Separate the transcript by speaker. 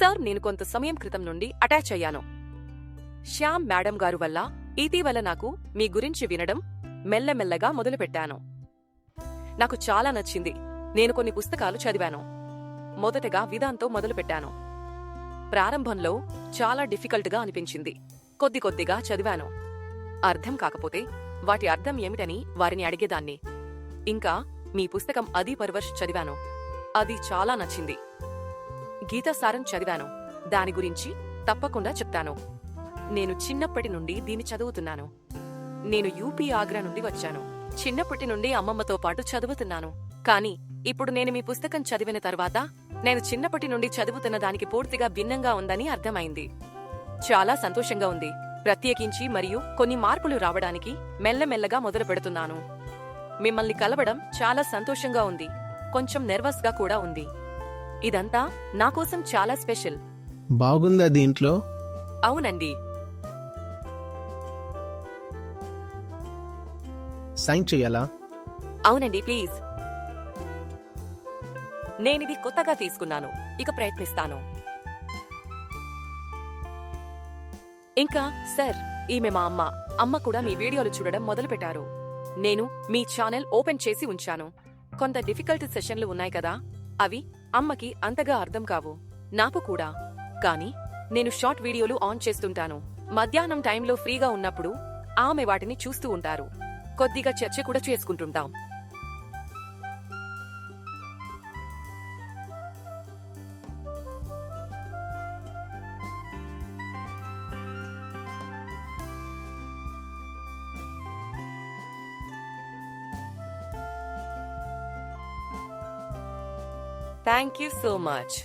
Speaker 1: Sir నేను కొంత సమయం క్రితం నుండి అటాచ్ అయ్యాను. శ్యామ్ మేడం గారు వల్ల ఇటీవల నాకు మీ గురించి వినడం మెల్లమెల్లగా మొదలుపెట్టాను. నాకు చాలా నచ్చింది. నేను కొన్ని పుస్తకాలు చదివాను. మొదటగా విధాంతో మొదలుపెట్టాను. ప్రారంభంలో చాలా డిఫికల్ట్గా అనిపించింది. కొద్ది కొద్దిగా చదివాను. అర్థం కాకపోతే వాటి అర్థం ఏమిటని వారిని అడిగేదాన్ని. ఇంకా మీ పుస్తకం అది పర్వర్ష్ చదివాను. అది చాలా నచ్చింది. గీతాసారం చదివాను. దాని గురించి తప్పకుండా చెప్తాను. నేను చిన్నప్పటి నుండి దీన్ని చదువుతున్నాను. నేను యూపీ ఆగ్రా నుండి వచ్చాను. చిన్నప్పటి నుండి అమ్మమ్మతో పాటు చదువుతున్నాను. కానీ ఇప్పుడు నేను మీ పుస్తకం చదివిన తర్వాత నేను చిన్నప్పటి నుండి చదువుతున్న దానికి పూర్తిగా భిన్నంగా ఉందని అర్థమైంది. చాలా సంతోషంగా ఉంది. ప్రత్యేకించి మరియు కొన్ని మార్పులు రావడానికి మెల్లమెల్లగా మొదలు పెడుతున్నాను. మిమ్మల్ని కలవడం చాలా సంతోషంగా ఉంది. కొంచెం నెర్వస్గా కూడా ఉంది. ఇదంతా నా కోసం చాలా స్పెషల్.
Speaker 2: బాగుందా దీంట్లో?
Speaker 1: అవునండి.
Speaker 2: సైన్ చెయ్యాలా
Speaker 1: అవునండి ప్లీజ్. నేనిది కొత్తగా తీసుకున్నాను. ఇక ప్రయత్నిస్తాను. ఇంకా సార్ ఈమె మా అమ్మ. అమ్మ కూడా మీ వీడియోలు చూడడం మొదలుపెట్టారు. నేను మీ ఛానల్ ఓపెన్ చేసి ఉంచాను. కొంత డిఫికల్ట్ సెషన్లు ఉన్నాయి కదా అవి అమ్మకి అంతగా అర్థం కావు. నాకు కూడా. కానీ నేను షార్ట్ వీడియోలు ఆన్ చేస్తుంటాను. మధ్యాహ్నం టైంలో ఫ్రీగా ఉన్నప్పుడు ఆమె వాటిని చూస్తూ ఉంటారు. కొద్దిగా చర్చ కూడా చేసుకుంటుంటాం. Thank you so much.